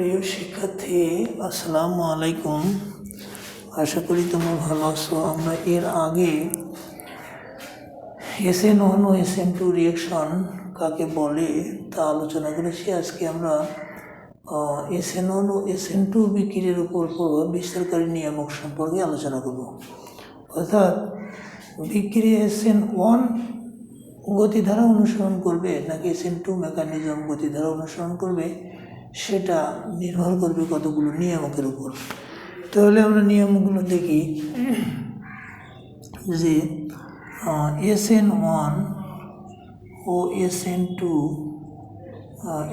প্রিয় শিক্ষার্থী, আসসালামু আলাইকুম। আশা করি তোমরা ভালো আছো। আমরা এর আগে এস এন ওয়ান ও এস এন টু রিয়েকশন কাকে বলে তা আলোচনা করেছি। আজকে আমরা এস এন ওয়ান ও এস এন টু বিক্রির উপর প্রভাব বিস্তারকারী নিয়ামক সম্পর্কে আলোচনা করব। অর্থাৎ বিক্রি এস এন ওয়ান গতিধারা অনুসরণ করবে নাকি এস এন টু মেকানিজম গতিধারা অনুসরণ করবে? সেটা নির্ভর করবে কতগুলো নিয়ামকের উপর। তাহলে আমরা নিয়মগুলো দেখি যে এস এন ওয়ান ও S N two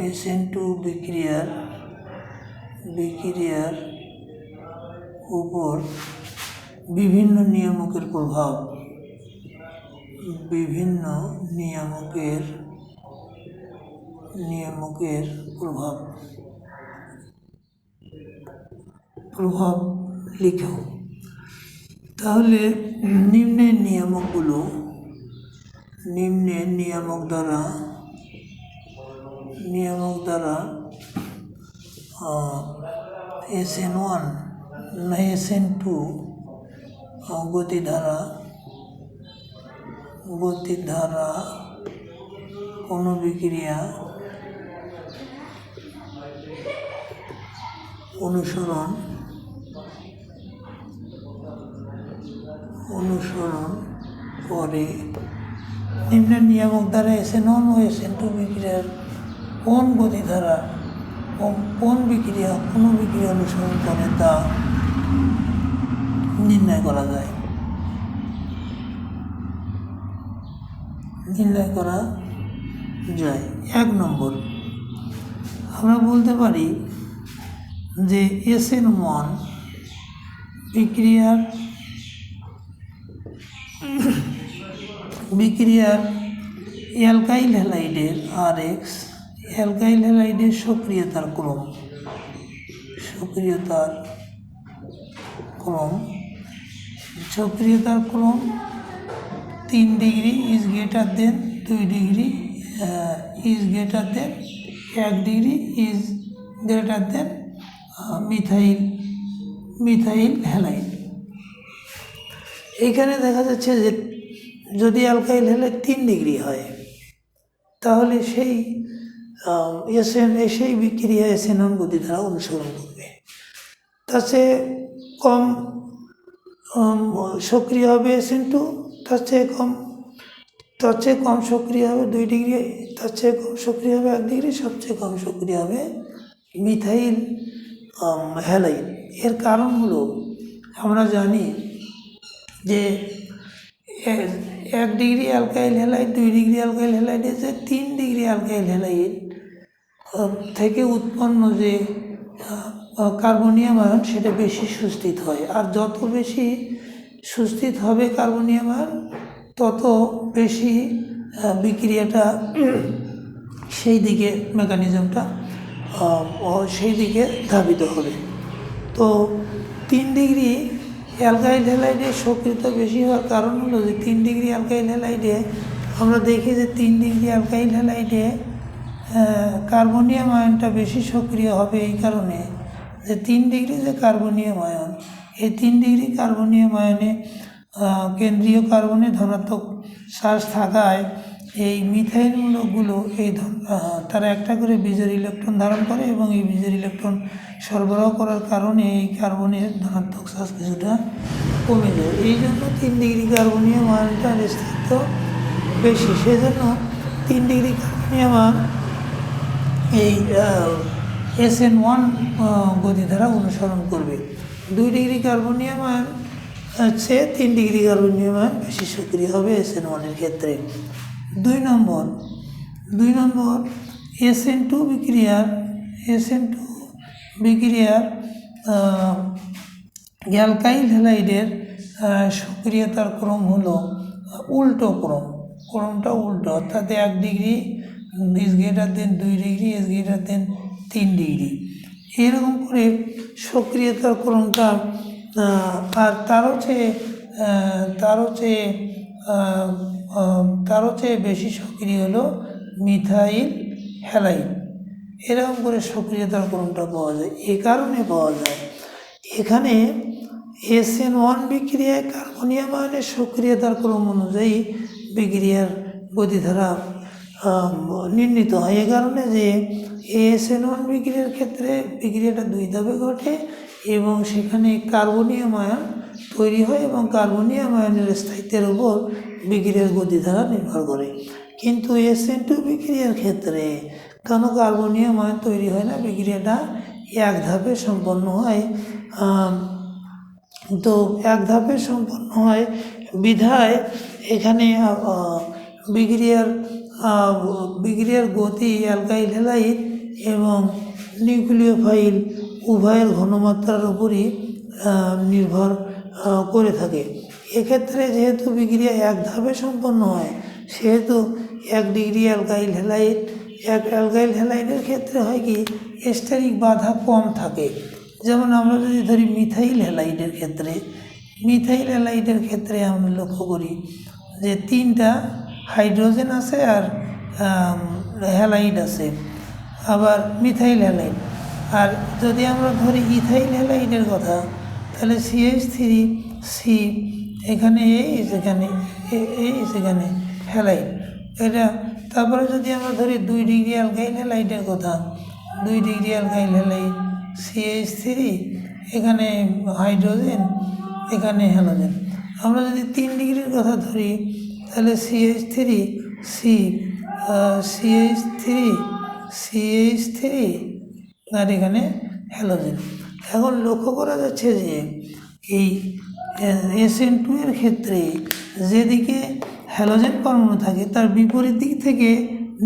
S N two বিক্রিয়ার বিক্রিয়ার উপর বিভিন্ন নিয়ামকের প্রভাব। বিভিন্ন নিয়ামকের নিয়ামকের প্রভাব। প্রভাব লিখো। তাহলে নিম্নের নিয়ামকগুলো, নিম্নের নিয়ামক দ্বারা নিয়ামক দ্বারা এস এন ওয়ান না এস এন টু গতিধারা গতিধারা কোনো বিক্রিয়া অনুসরণ অনুসরণ করে। নিম্ন নিয়ামক দ্বারা এসে, নন ও এসেন বিক্রিয়ার কোন গতিধারা, কোন- কোন বিক্রিয়া, কোনো বিক্রিয়া অনুসরণ করে তা নির্ণয় করা যায়। নির্ণয় করা যায়। এক নম্বর, আমরা বলতে পারি যে এস এন ওয়ান বিক্রিয়ার বিক্রিয়ার অ্যালকাইল হ্যালাইডের আর এক্স অ্যালকাইল হ্যালাইডের সক্রিয়তার ক্রম সক্রিয়তার ক্রম সক্রিয়তার ক্রম তিন ডিগ্রি ইজ গ্রেটার দেন দুই ডিগ্রি ইজ গ্রেটার দেন এক degree is greater than methyl methyl halide এখানে দেখা যাচ্ছে যে যদি অ্যালকাইল হ্যালাইড তিন ডিগ্রি হয়, তাহলে সেই এসএন সেই বিক্রিয়া এসএনন গতি দ্বারা অনুসরণ করবে। তার চেয়ে কম সক্রিয় হবে এসএন টু তার চেয়ে কম, তার চেয়ে কম সক্রিয় হবে দুই ডিগ্রি তার চেয়ে কম সক্রিয় হবে এক ডিগ্রি সবচেয়ে কম সক্রিয় হবে মিথাইল হ্যালাইড এর কারণ হলো, আমরা জানি যে এক ডিগ্রি অ্যালকাইল হেলাইট দুই ডিগ্রি অ্যালকাইল হ্যালাইডে যে তিন ডিগ্রি অ্যালকাইল হেলাইট থেকে উৎপন্ন যে কার্বনিয়াম আয়ন সেটা বেশি সুস্থিত হয়। আর যত বেশি সুস্থিত হবে কার্বনিয়াম আয়ন, তত বেশি বিক্রিয়াটা সেই দিকে মেকানিজমটা সেই দিকে ধাবিত হবে। তো তিন ডিগ্রি অ্যালকাইল হ্যালাইডে সক্রিয়তা বেশি হওয়ার কারণ হলো যে তিন ডিগ্রি অ্যালকাইল হ্যালাইডে আমরা দেখি যে তিন ডিগ্রি অ্যালকাইল হ্যালাইডে কার্বনিয়াম আয়নটা বেশি সক্রিয় হবে এই কারণে যে তিন ডিগ্রি যে কার্বনিয়াম আয়ন, এই তিন ডিগ্রি কার্বনিয়াম আয়নে কেন্দ্রীয় কার্বনে ধনাত্মক চার্জ থাকায় এই মিথাইল মূলকগুলো এই তারা একটা করে বীজের ইলেকট্রন ধারণ করে এবং এই বীজের ইলেকট্রন সরবরাহ করার কারণে এই কার্বনের ধনাত্মক চার্জ কিছুটা কমে যায়। এই জন্য তিন ডিগ্রি কার্বনিয়াম আয়নটার স্থায়িত্ব বেশি। সেজন্য তিন ডিগ্রি কার্বনিয়াম এই এস এন ওয়ান গতিধারা অনুসরণ করবে। দুই ডিগ্রি কার্বনিয়াম আয়ন হচ্ছে তিন ডিগ্রি কার্বনিয়াম আয়ন বেশি সক্রিয় হবে এস এন ওয়ানের ক্ষেত্রে। দুই নম্বর দুই নম্বর এস এন টু বিক্রিয়ার এস এন টু বিক্রিয়ার গ্যালকাইল হ্যালাইডের সক্রিয়তার ক্রম হলো উল্টো ক্রম। ক্রমটা উল্টো, অর্থাৎ এক ডিগ্রি ইস গ্রেটার দেন দুই ডিগ্রি ইস গ্রেটার দেন তিন ডিগ্রি। এরকম করে সক্রিয়তার ক্রমটা আর তারও চেয়ে তারও চেয়ে তারও চেয়ে বেশি সক্রিয় হলো মিথাইল হ্যালাইড এরকম করে সক্রিয়তার ক্রমটা পাওয়া যায়। এ কারণে পাওয়া যায়। এখানে এস এন ওয়ান বিক্রিয়ায় কার্বনিয়াম আয়নের সক্রিয়তার ক্রম অনুযায়ী বিক্রিয়ার গতিধারা নির্ণীত হয়। এ কারণে যে এস এন ওয়ান বিক্রিয়ার ক্ষেত্রে বিক্রিয়াটা দুই ধাপে ঘটে এবং সেখানে কার্বনিয়াম আয়ন তৈরি হয় এবং কার্বনিয়াম আয়নের স্থায়িত্বের উপর বিক্রিয়ার গতিধারা নির্ভর করে। কিন্তু এস এন টু বিক্রিয়ার ক্ষেত্রে কেন কার্বনিয়াম আয়ন তৈরি হয় না? বিক্রিয়াটা এক ধাপে সম্পন্ন হয় তো এক ধাপে সম্পন্ন হয় বিধায় এখানে বিক্রিয়ার বিক্রিয়ার গতি অ্যালকাইল হেলাইট এবং নিউক্লিওফাইল উভয়ের ঘনমাত্রার উপরই নির্ভর করে থাকে। এক্ষেত্রে যেহেতু বিক্রিয়া এক ধাপে সম্পন্ন হয় সেহেতু এক ডিগ্রি অ্যালকাইল হ্যালাইড এক অ্যালকাইল হ্যালাইডের ক্ষেত্রে হয় কি স্টেরিক বাধা কম থাকে। যেমন আমরা যদি ধরি মিথাইল হ্যালাইডের ক্ষেত্রে মিথাইল হ্যালাইডের ক্ষেত্রে আমরা লক্ষ্য করি যে তিনটা হাইড্রোজেন আছে আর আম, হ্যালাইড আছে। আবার মিথাইল হ্যালাইড আর যদি আমরা ধরি ইথাইল হ্যালাইডের কথা তাহলে সি সিএইচ থ্রি সি এখানে এই সেখানে এই সেখানে হ্যালাইড এটা, তারপরে যদি আমরা ধরি দুই ডিগ্রি অ্যালকাইল হ্যালাইডের কথা, দুই degree alkyl halide CH three এখানে হাইড্রোজেন এখানে হ্যালোজেন আমরা যদি তিন ডিগ্রির কথা ধরি, তাহলে CH three C CH three CH three আর এখানে হ্যালোজেন এখন লক্ষ্য করা যাচ্ছে যে এই এস এন টু এর ক্ষেত্রে যেদিকে হ্যালোজেন পরমাণু থাকে, তার বিপরীত দিক থেকে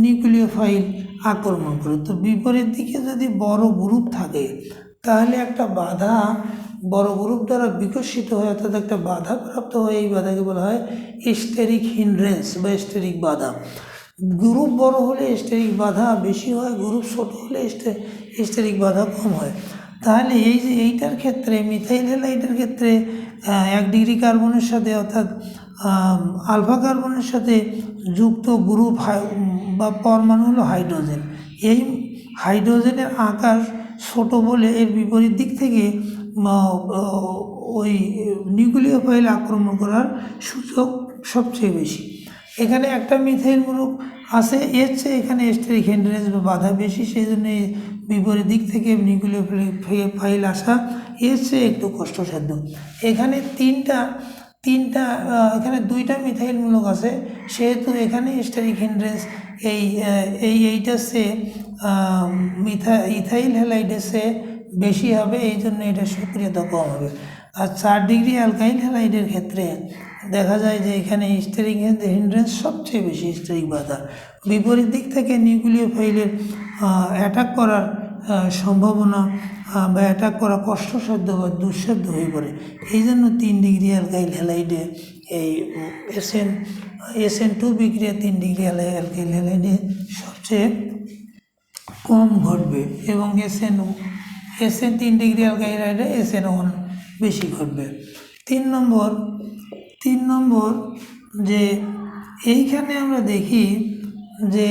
নিউক্লিওফাইল আক্রমণ করে। তো বিপরীত দিকে যদি বড় গ্রুপ থাকে, তাহলে একটা বাধা বড় গ্রুপ দ্বারা বিকশিত হয়, অর্থাৎ একটা বাধা প্রাপ্ত হয়, এই বাধাকে বলা হয় স্টেরিক হিন্ড্রেন্স বা স্টেরিক বাধা। গ্রুপ বড় হলে স্টেরিক বাধা, বেশি হয় গ্রুপ ছোট হলে স্টেরিক বাধা কম হয়। তাহলে এই যে এইটার ক্ষেত্রে মিথাইল হ্যালাইডের ক্ষেত্রে এক ডিগ্রি কার্বনের সাথে অর্থাৎ আলফা কার্বনের সাথে যুক্ত গ্রুপ বা পরমাণু হলো হাইড্রোজেন এই হাইড্রোজেনের আকার ছোট বলে এর বিপরীত দিক থেকে ওই নিউক্লিওফাইল আক্রমণ করার সুযোগ সবচেয়ে বেশি। এখানে একটা মিথাইল গ্রুপ আছে এর চেয়ে এখানে স্টেরিক হেন্ড্রেন্স বা বাধা বেশি সেই জন্য বিপরীত দিক থেকে নিউক্লিয় ফাইল আসা এর চেয়ে একটু কষ্টসাধ্য। এখানে তিনটা তিনটা এখানে দুইটা মিথাইল মূলক আছে সেহেতু এখানে স্টেরিক হিন্ড্রেন্স এই এই চেয়ে আহ, মিথা ইথাইল হ্যালাইডের চেয়ে বেশি হবে এই জন্য এটা সক্রিয়তা কম হবে। আর চার ডিগ্রি অ্যালকাইল হ্যালাইডের ক্ষেত্রে দেখা যায় যে এখানে স্টেরিক হিন্ড্রেন্স সবচেয়ে বেশি স্টেরিক বাধা। বিপরীত দিক থেকে নিউক্লিয় ফাইলের অ্যাটাক করার সম্ভাবনা বা অ্যাটাক করা কষ্টসাধ্য বা দুঃসাধ্য হয়ে পড়ে। এই জন্য তিন ডিগ্রি অ্যালকাইল হ্যালাইডে এই এসএন এসএন টু বিক্রিয়া তিন ডিগ্রি অ্যালকাইল হ্যালাইডে সবচেয়ে কম ঘটবে এবং এসএন এসএন তিন ডিগ্রি অ্যালকাইল অ্যালকাইলাইডে এসএন ওয়ান বেশি ঘটবে। তিন নম্বর তিন নম্বর যে এইখানে আমরা দেখি যে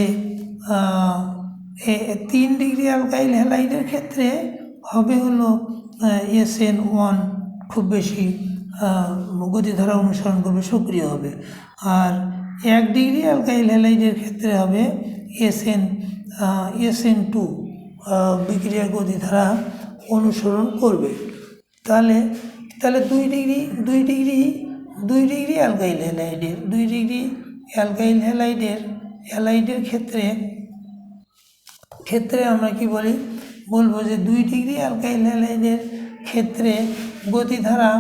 তিন ডিগ্রি অ্যালকাইল হ্যালাইডের ক্ষেত্রে হবে হলো এসএন ওয়ান খুব বেশি গতিধারা অনুসরণ করবে, সক্রিয় হবে। আর এক ডিগ্রি অ্যালকাইল হ্যালাইডের ক্ষেত্রে হবে এসএন এসএন টু বিক্রিয়ার গতিধারা অনুসরণ করবে। তাহলে তাহলে দুই ডিগ্রি দুই ডিগ্রি দুই ডিগ্রি অ্যালকাইল হ্যালাইডের দুই ডিগ্রি অ্যালকাইল হ্যালাইডের হ্যালাইডের ক্ষেত্রে ক্ষেত্রে আমরা কি বলি? বলব যে দুই ডিগ্রি অ্যালকাইল হ্যালাইডের ক্ষেত্রে গতিধারা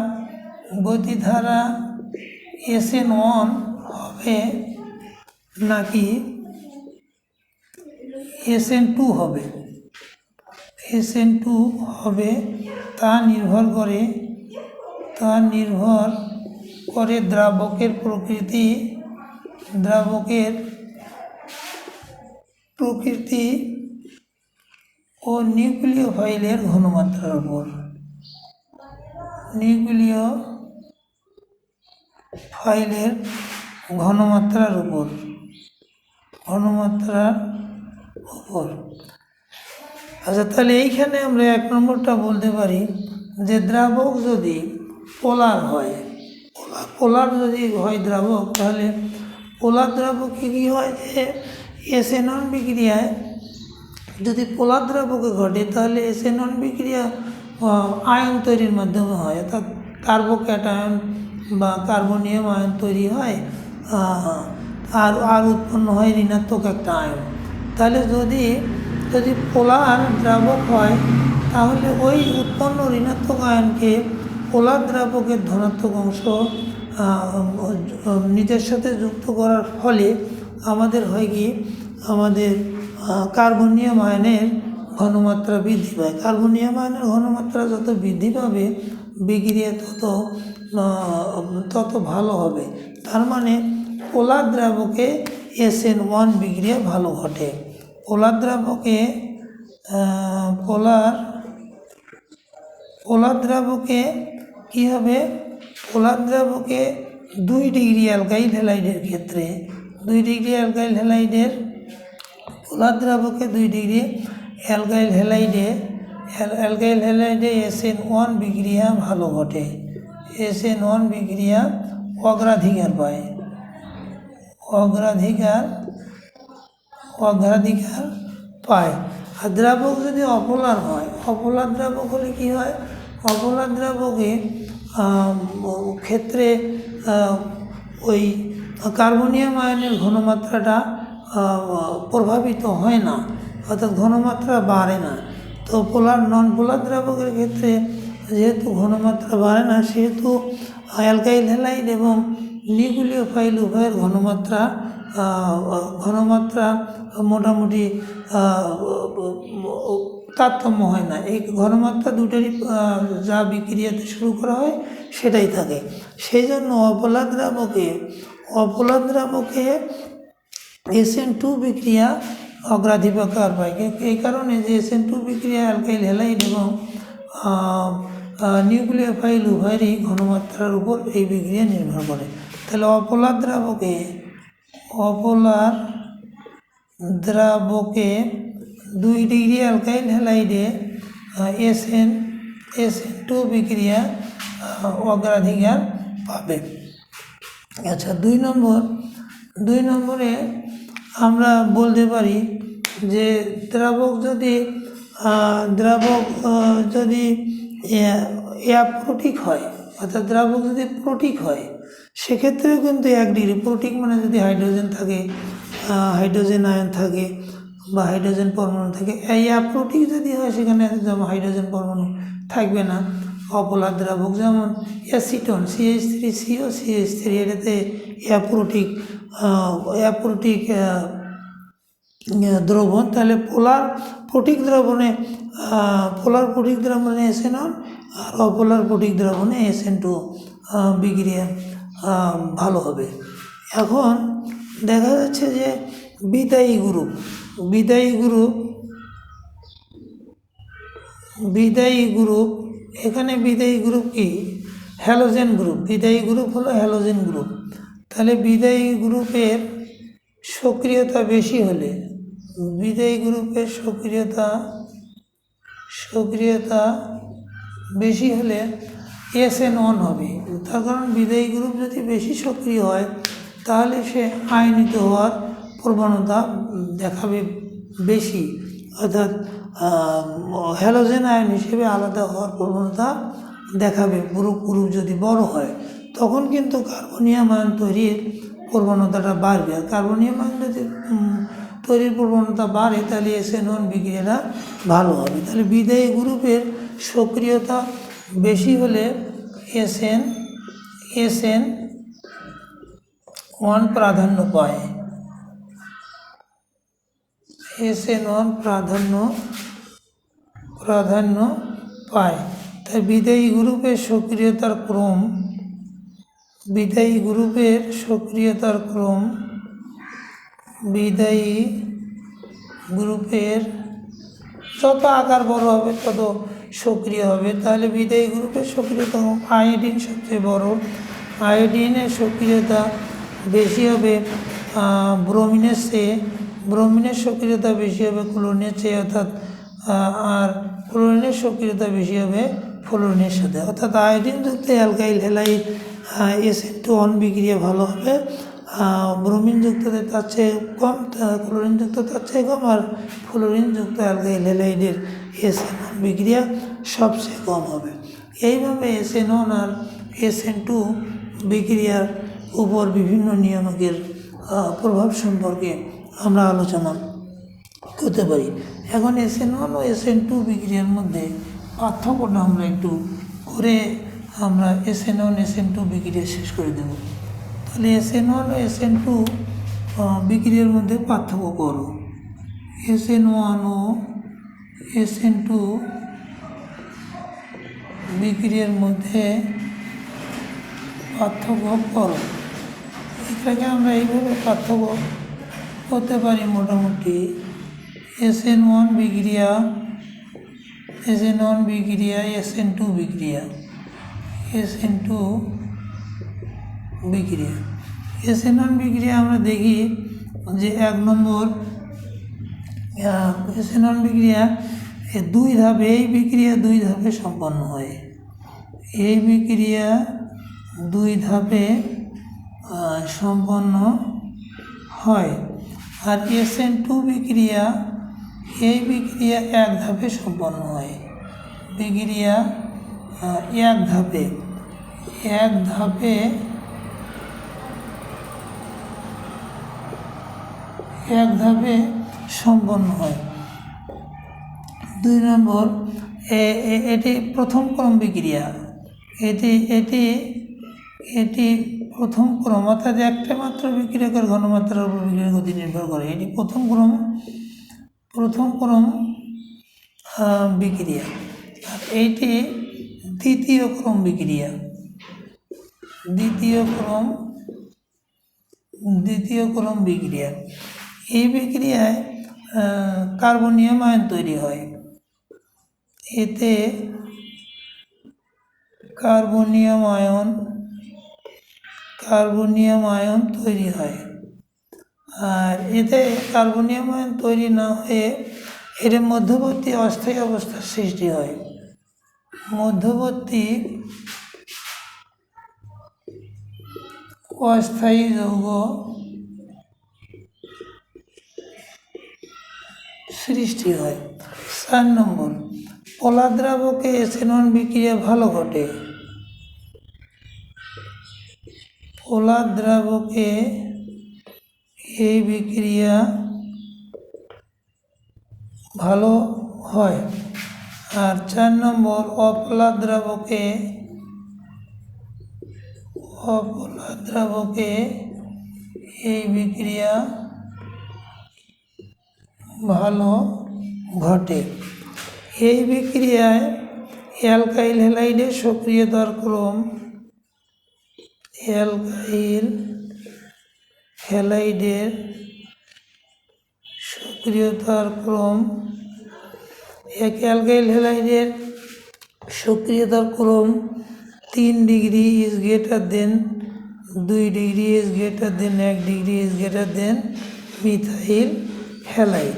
গতিধারা এস এন ওয়ান হবে নাকি এস এন টু হবে? এস এন টু হবে, তা নির্ভর করে, তা নির্ভর করে দ্রাবকের প্রকৃতি দ্রাবকের প্রকৃতি ও নিউক্লিয় ফাইলের ঘনমাত্রার উপর। নিউক্লিয় ফাইলের ঘনমাত্রার উপর। ঘনমাত্রার উপর। আচ্ছা তাহলে এইখানে আমরা এক নম্বরটা বলতে পারি যে দ্রাবক যদি পোলার হয় পোলার যদি হয় দ্রাবক, তাহলে পোলার দ্রাবকে কী হয় যে এসএনন বিক্রিয়ায় যদি পোলার দ্রাবকে ঘটে, তাহলে এসএনন বিক্রিয়া আয়ন তৈরির মাধ্যমে হয়, অর্থাৎ কার্বোক্যাটায়ন বা কার্বনিয়াম আয়ন তৈরি হয় আর আর উৎপন্ন হয় ঋণাত্মক একটা আয়ন। তাহলে যদি যদি পোলার দ্রাবক হয়, তাহলে ওই উৎপন্ন ঋণাত্মক আয়নকে পোলার দ্রাবকের ধনাত্মক অংশ নিজের সাথে যুক্ত করার ফলে আমাদের হয় কি, আমাদের কার্বনিয়াম আয়নের ঘনমাত্রা বৃদ্ধি পায়। কার্বনিয়াম আয়নের ঘনমাত্রা যত বৃদ্ধি পাবে, বিক্রিয়া তত তত ভালো হবে। তার মানে পোলার দ্রাবকে এস এন ওয়ান বিক্রিয়া ভালো ঘটে। পোলার দ্রাবকে পোলার পোলার দ্রাবকে কী হবে? পোলার দ্রাবকে দুই ডিগ্রি অ্যালকাইল হ্যালাইডের ক্ষেত্রে, দুই ডিগ্রি অ্যালকাইল হ্যালাইডের পোলার দ্রাবকে দুই ডিগ্রি অ্যালকাইল হ্যালাইডে, অ্যাল- অ্যালকাইল হ্যালাইডে এস এন ওয়ান বিক্রিয়া ভালো ঘটে। এস এন ওয়ান বিক্রিয়া অগ্রাধিকার পায়। অগ্রাধিকার অগ্রাধিকার পায়। আর দ্রাবক যদি অপোলার হয়, অপোলার দ্রাবক হলে কি হয়? অপোলার দ্রাবকে ক্ষেত্রে ওই কার্বনিয়াম আয়নের ঘনমাত্রাটা প্রভাবিত হয় না, অর্থাৎ ঘনমাত্রা বাড়ে না। তো পোলার নন পোলার দ্রাবকের ক্ষেত্রে যেহেতু ঘনমাত্রা বাড়ে না, সেহেতু অ্যালকাইল হ্যালাইড এবং নিউক্লিওফাইল উভয়ের ঘনমাত্রা ঘনমাত্রা মোটামুটি তারতম্য হয় না। এই ঘনমাত্রা দুটারই যা বিক্রিয়াতে শুরু করা হয়, সেটাই থাকে। সেই জন্য অপলা দ্রাবকে অপলা দ্রাবকে এসএন টু বিক্রিয়া অগ্রাধিকার পায়। এই কারণে যে এসএন টু বিক্রিয়া অ্যালকাইল হ্যালাইড এবং নিউক্লিওফাইল উভয়েরই ঘনমাত্রার উপর এই বিক্রিয়া নির্ভর করে। তাহলে অপলার দ্রাবকে অপলার দ্রাবকে দুই ডিগ্রি অ্যালকাইল হ্যালাইডে এসএন এসএন টু বিক্রিয়া অগ্রাধিকার পাবে। আচ্ছা দুই নম্বর, দুই নম্বরে আমরা বলতে পারি যে দ্রাবক যদি দ্রাবক যদি অ্যাপ্রোটিক হয়, অর্থাৎ দ্রাবক যদি প্রোটিক হয়, সেক্ষেত্রেও কিন্তু এক ডিগ্রি প্রোটিক মানে যদি হাইড্রোজেন থাকে হাইড্রোজেন আয়ন থাকে বা হাইড্রোজেন পরমাণু থাকে। এই অ্যাপ্রোটিক যদি হয়, সেখানে যেমন হাইড্রোজেন পরমাণু থাকবে না অপলার দ্রাবক যেমন acetone CH three CO CH three এটাতে অ্যাপ্রোটিক অ্যাপ্রোটিক দ্রবণ। তাহলে পোলার প্রোটিক দ্রবণে পোলার প্রোটিক দ্রবণে এসেন আর অপোলার প্রোটিক দ্রবণে এসএন টু বিক্রিয়া ভালো হবে। এখন দেখা যাচ্ছে যে বিদায়ী গ্রুপ বিদায়ী গ্রুপ বিদায়ী গ্রুপ এখানে বিদায়ী গ্রুপ কি? হ্যালোজেন গ্রুপ বিদায়ী গ্রুপ হলো হ্যালোজেন গ্রুপ তাহলে বিদায়ী গ্রুপের সক্রিয়তা বেশি হলে, বিদায়ী গ্রুপের সক্রিয়তা সক্রিয়তা বেশি হলে এস এন ওয়ান হবে। তার কারণ বিদায়ী গ্রুপ যদি বেশি সক্রিয় হয়, তাহলে সে আয়নিত হওয়ার প্রবণতা দেখাবে বেশি। অর্থাৎ হ্যালোজেন আয়ন হিসেবে আলাদা হওয়ার প্রবণতা দেখাবে। গ্রুপ গ্রুপ যদি বড় হয়, তখন কিন্তু কার্বনিয়াম আয়ন তৈরির প্রবণতাটা বাড়বে। আর কার্বনিয়াম আয়ন যদি তৈরির প্রবণতা বাড়ে, তাহলে এস এন ওয়ান বিক্রিয়াটা ভালো হবে। তাহলে বিদায়ী গ্রুপের সক্রিয়তা বেশি হলে S N S N one প্রাধান্য পায়। এস ওয়ান প্রাধান্য প্রাধান্য পায়। তাই বিদায়ী গ্রুপের সক্রিয়তার ক্রম, বিদায়ী গ্রুপের সক্রিয়তার ক্রম, বিদায়ী গ্রুপের যত আকার বড় হবে, তত সক্রিয় হবে। তাহলে বিদায়ী গ্রুপের সক্রিয়তা আয়োডিন সবচেয়ে বড়। আয়োডিনের সক্রিয়তা বেশি হবে ব্রোমিনের চেয়ে ব্রোমিনের সক্রিয়তা বেশি হবে ক্লোরিনের চেয়ে অর্থাৎ আর ফ্লোরিনের সক্রিয়তা বেশি হবে ফ্লোরিনের সাথে। অর্থাৎ আয়োডিনযুক্ত অ্যালকাইল হ্যালাইড এস টু অন বিক্রিয়া ভালো হবে। ব্রোমিনযুক্ততে তার চেয়ে কম ক্লোরিনযুক্ত তার চেয়ে কম, আর ফ্লোরিনযুক্ত অ্যালকাইল হ্যালাইডের এস এন বিক্রিয়া সবচেয়ে কম হবে। এইভাবে এস এন ওয়ান আর এস এন টু বিক্রিয়ার উপর বিভিন্ন নিয়ামকের প্রভাব সম্পর্কে আমরা আলোচনা করতে পারি। এখন এস এন ওয়ান ও এস এন টু বিক্রিয়ার মধ্যে পার্থক্যটা আমরা একটু করে আমরা S N one S N two বিক্রিয়া শেষ করে দেব। তাহলে এস এন ওয়ান ও এস এন টু বিক্রিয়ার মধ্যে পার্থক্য করো। এস এন ওয়ান ও এস এন টু বিক্রিয়ার মধ্যে পার্থক্য করো। এটাকে আমরা এইভাবে পার্থক্য করতে পারি মোটামুটি। এস এন ওয়ান বিক্রিয়া এস এন ওয়ান বিক্রিয়া এস এন টু বিক্রিয়া। এস এন টু বিক্রিয়া। এস এন ওয়ান বিক্রিয়া আমরা দেখি যে এক নম্বর এস এন ওয়ান বিক্রিয়া দুই ধাপে, এই বিক্রিয়া দুই ধাপে সম্পন্ন হয়। এই বিক্রিয়া দুই ধাপে সম্পন্ন হয়। আর এস এন টু বিক্রিয়া, এই বিক্রিয়া এক ধাপে সম্পন্ন হয়। বিক্রিয়া এক ধাপে এক ধাপে এক ধাপে সম্পন্ন হয়। দুই নম্বর এটি প্রথম ক্রম বিক্রিয়া। এটি এটি এটি প্রথম ক্রম অর্থাৎ একটা মাত্র বিক্রিয়কের ঘনমাত্রার উপর বিক্রিয়ার গতি নির্ভর করে। এটি প্রথম ক্রম প্রথম ক্রম বিক্রিয়া। আর এইটি দ্বিতীয় ক্রম বিক্রিয়া। দ্বিতীয় ক্রম দ্বিতীয় ক্রম বিক্রিয়া। এই বিক্রিয়ায় কার্বনিয়াম আয়ন তৈরি হয়। এতে কার্বনিয়াম আয়ন কার্বনিয়াম আয়ন তৈরি হয়। আর এতে কার্বনিয়াম আয়ন তৈরি না হয়ে এর মধ্যবর্তী অস্থায়ী অবস্থার সৃষ্টি হয়। মধ্যবর্তী অস্থায়ী যৌগ সৃষ্টি হয়। চার নম্বর, পলাদ্রাবকে এসেনন বিক্রিয়া ভালো ঘটে। পলাদ্রাবকে এই বিক্রিয়া ভালো হয়। আর চার নম্বর অপলাদ্রাবকে অপলাদ্রাবকে এই বিক্রিয়া ভালো ঘটে। এই বিক্রিয়ায় অ্যালকাইল হ্যালাইডের সক্রিয়তার ক্রম অ্যালকাইল হ্যালাইডের সক্রিয়তার ক্রম এক অ্যালকাইল হ্যালাইডের সক্রিয়তার ক্রম তিন ডিগ্রি ইজ গ্রেটার দেন দুই ডিগ্রি ইজ গ্রেটার দেন এক degree is greater than methyl halide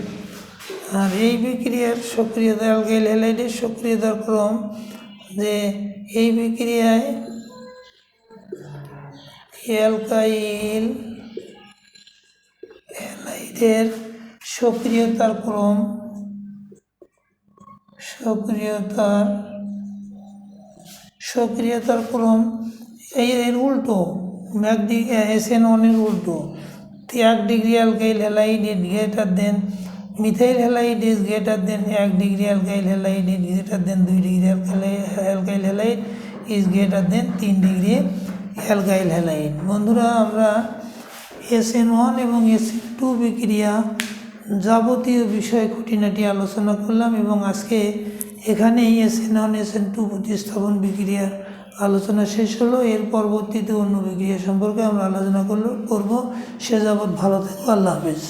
আর এই বিক্রিয়ার সক্রিয়তা অ্যালকাইল হ্যালাইডের সক্রিয়তার ক্রম যে এই বিক্রিয়ায় অ্যালকাইল হ্যালাইডের সক্রিয়তার ক্রম, সক্রিয়তার সক্রিয়তার ক্রম এর উল্টো এক ডিগ্রি এস ওয়ানের উল্টো। এক degree alkyl halide is greater than methyl halide is greater than এক degree alkyl halide is greater than দুই degree alkyl halide is greater than তিন ডিগ্রি অ্যালকাইল হ্যালাইন বন্ধুরা, আমরা এস এন ওয়ান এবং S N two বিক্রিয়া যাবতীয় বিষয়ে খুঁটিনাটি আলোচনা করলাম এবং আজকে এখানেই S N one S N two প্রতিস্থাপন বিক্রিয়ার আলোচনা শেষ হলো। এর পরবর্তীতে অন্য বিক্রিয়া সম্পর্কে আমরা আলোচনা করল করব। সে যাবৎ ভালো থাকব আল্লাহ হাফেজ।